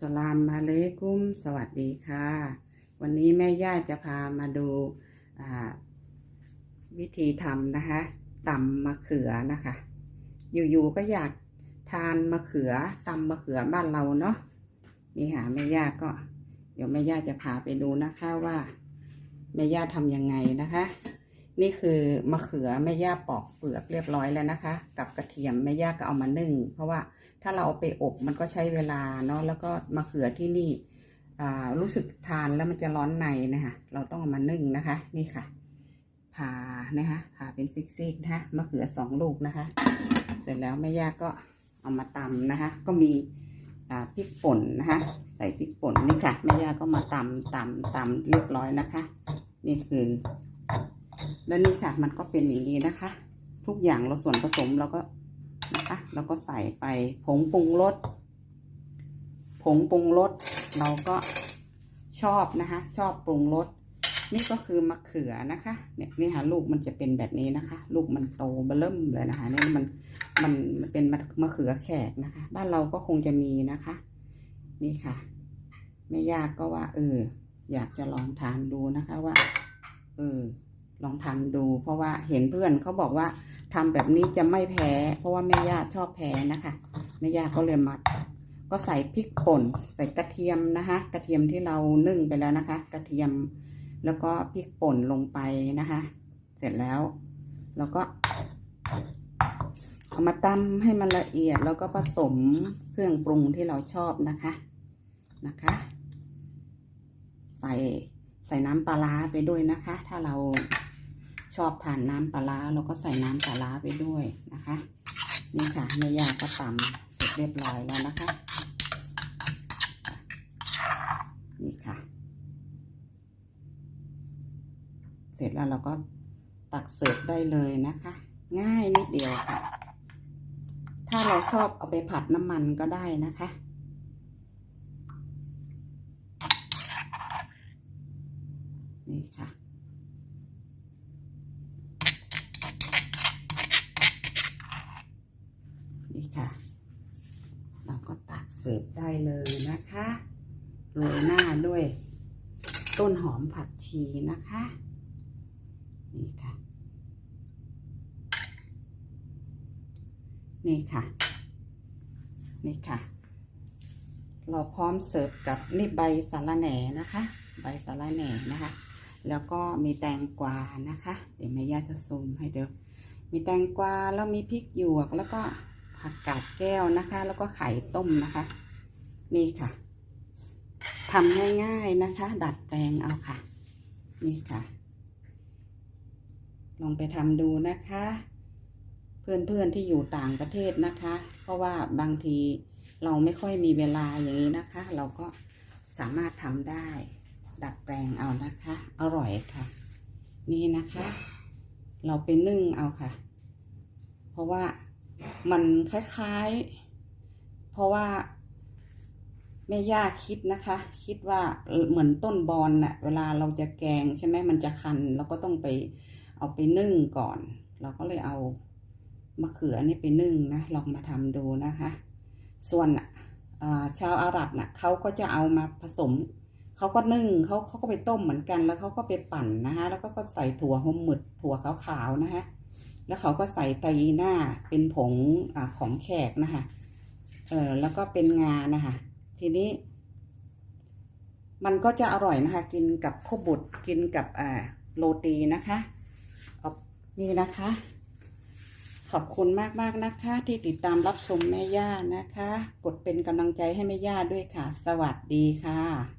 สลามมาเลกุมสวัสดีค่ะ วันนี้แม่ย่าจะพามาดูวิธีทำนะคะตำมะเขือนะคะ อยู่ๆก็อยากทานมะเขือตำมะเขือบ้านเราเนาะนี่ค่ะแม่ย่าก็ เดี๋ยวแม่ย่าจะพาไปดูนะคะว่าแม่ย่าทำยังไงนะคะ นี่คือมะเขือแม่ย่าปอกเปลือกเรียบร้อยแล้วนะคะ กับกระเทียมแม่ย่าก็เอามานึ่ง เพราะว่าถ้าเราเอาไปอบมันก็ใช้เวลาเนาะแล้วก็มะเขือที่นี่รู้สึกทานแล้วมันจะร้อนในนะคะเราต้องเอามานึ่งนะคะ นี่ค่ะผ่านะคะผ่าเป็นซิกๆนะคะมะเขือสองลูกนะคะ เสร็จแล้วแม่ย่าก็เอามาตำนะคะ ก็มีพริกป่นนะคะ ใส่พริกป่นนี่ค่ะแม่ย่าก็มาตำตำตำเรียบร้อยนะคะ นี่คือ แล้วนี่ค่ะ มันก็เป็นอย่างนี้นะคะ ทุกอย่างเราส่วนผสมเราก็นะคะเราก็ใส่ไปผงปรุงรสผงปรุงรสเราก็ชอบนะคะ ชอบปรุงรสนี่ก็คือมะเขือนะคะ เนี่ยนี่ค่ะลูกมันจะเป็นแบบนี้นะคะ ลูกมันโตเบอเริ่มเลยนะคะนี่มันมันมันเป็นมะเขือแขกนะคะ บ้านเราก็คงจะมีนะคะ นี่ค่ะไม่ยากก็ว่า เออ อยากจะลองทานดูนะคะว่า เออ ลองทำดู เพราะว่าเห็นเพื่อนเขาบอกว่าทำแบบนี้จะไม่แพ้ เพราะว่าแม่ย่าชอบแพ้นะคะแม่ย่าก็เลยมาก็ใส่พริกป่น ใส่กระเทียมนะคะ กระเทียมที่เรานึ่งไปแล้วนะคะ กระเทียมแล้วก็พริกป่นลงไปนะคะ เสร็จแล้วเราก็เอามาตำให้มันละเอียดแล้วก็ผสมเครื่องปรุงที่เราชอบนะคะนะคะ ใส่ใส่น้ำปลาร้าไปด้วยนะคะ ถ้าเรา ชอบทานน้ำปลาร้าเราก็ใส่น้ำปลาร้าไปด้วยนะคะ นี่ค่ะแม่ยาก็ตำเสร็จเรียบร้อยแล้วนะคะ นี่ค่ะ เสร็จแล้วเราก็ตักเสิร์ฟได้เลยนะคะ ง่ายนิดเดียวค่ะ ถ้าเราชอบเอาไปผัดน้ำมันก็ได้นะคะนี่ค่ะ นี่ค่ะ เราก็ตักเสิร์ฟได้เลยนะคะโรยหน้าด้วย ต้นหอมผักชีนะคะ นี่ค่ะ นี่ค่ะ นี่ค่ะ เราพร้อมเสิร์ฟกับนี่ใบสาระแหน่นะคะ ใบสาระแหน่นะคะ แล้วก็มีแตงกวานะคะ เดี๋ยวแม่ย่าจะซูมให้เดี๋ยวมีแตงกวาแล้วมีพริกหยวกแล้วก็ ผักกาดแก้วนะคะ แล้วก็ไข่ต้มนะคะ นี่ค่ะทำง่ายๆนะคะ ดัดแปลงเอาค่ะ นี่ค่ะ ลองไปทำดูนะคะ เพื่อนๆที่อยู่ต่างประเทศนะคะ เพราะว่าบางทีเราไม่ค่อยมีเวลาอย่างนี้นะคะ เราก็สามารถทำได้ ดัดแปลงเอานะคะ อร่อยค่ะ นี่นะคะ เราไปนึ่งเอาค่ะ เพราะว่า มันคล้ายๆ เพราะว่าแม่ย่าคิดนะคะ คิดว่าเหมือนต้นบอนน่ะ เวลาเราจะแกงใช่ไหมมันจะคันเราก็ต้องไปเอาไปนึ่งก่อน เราก็เลยเอามะเขือนี่ไปนึ่งนะลองมาทำดูนะคะ ส่วนชาวอาหรับน่ะเขาก็จะเอามาผสมเขาก็นึ่งเขาเขาก็ไปต้มเหมือนกันแล้วเขาก็ไปปั่นนะคะแล้วก็ก็ใส่ถั่วหอมหมึดถั่วขาวๆนะคะ แล้วเขาก็ใส่ไตรหน้าเป็นผงอของแขกนะคะ เออแล้วก็เป็นงานะคะ ทีนี้ มันก็จะอร่อยนะคะ กินกับข้าวบุตรกินกับอ่าโรตีนะคะเอานี่นะคะ ขอบคุณมากๆนะคะ ที่ติดตามรับชมแม่ย่านะคะ กดเป็นกำลังใจให้แม่ย่าด้วยค่ะ สวัสดีค่ะ